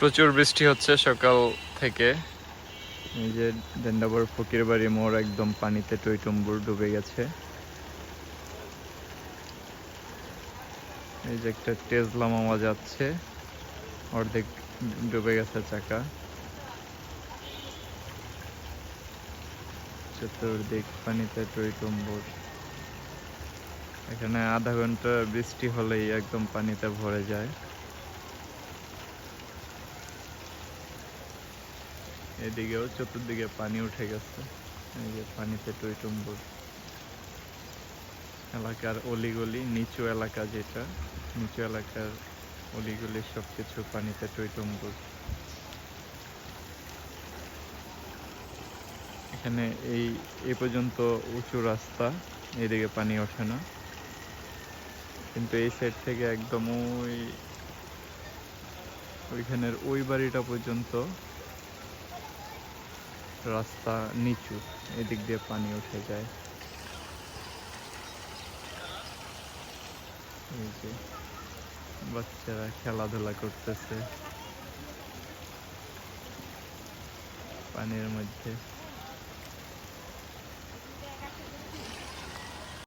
প্রচুর বৃষ্টি হচ্ছে সকাল থেকে। এই যে ডেন্ডাবর ফকির বাড়ি মোড় একদম পানিতে টইটুম্বুর ডুবে গেছে। এই যে একটা টেজলা মামা যাচ্ছে, অর্ধেক ডুবে গেছে চাকা। চতুর্দিক পানিতে টইটুম্বুর। এখানে আধা ঘণ্টা বৃষ্টি হলেই একদম পানিতে ভরে যায়। এদিকেও চতুর্দিকে পানি উঠে গেছে। এই যে পানিতে টইটুম্বুর এলাকার অলিগলি, নিচু এলাকা যেটা, নিচু এলাকার অলিগলি সব কিছু পানিতে টইটুম্বুর। এখানে এই, এ পর্যন্ত উঁচু রাস্তা, এদিকে পানি ওঠে না। কিন্তু এই সাইড থেকে একদম ওই, ওইখানের ওই বাড়িটা পর্যন্ত রাস্তা নিচু এদিক দিয়ে পানি উঠে যায়। এই যে বাচ্চারা খেলাধুলা করতেছে। পানির মধ্যে।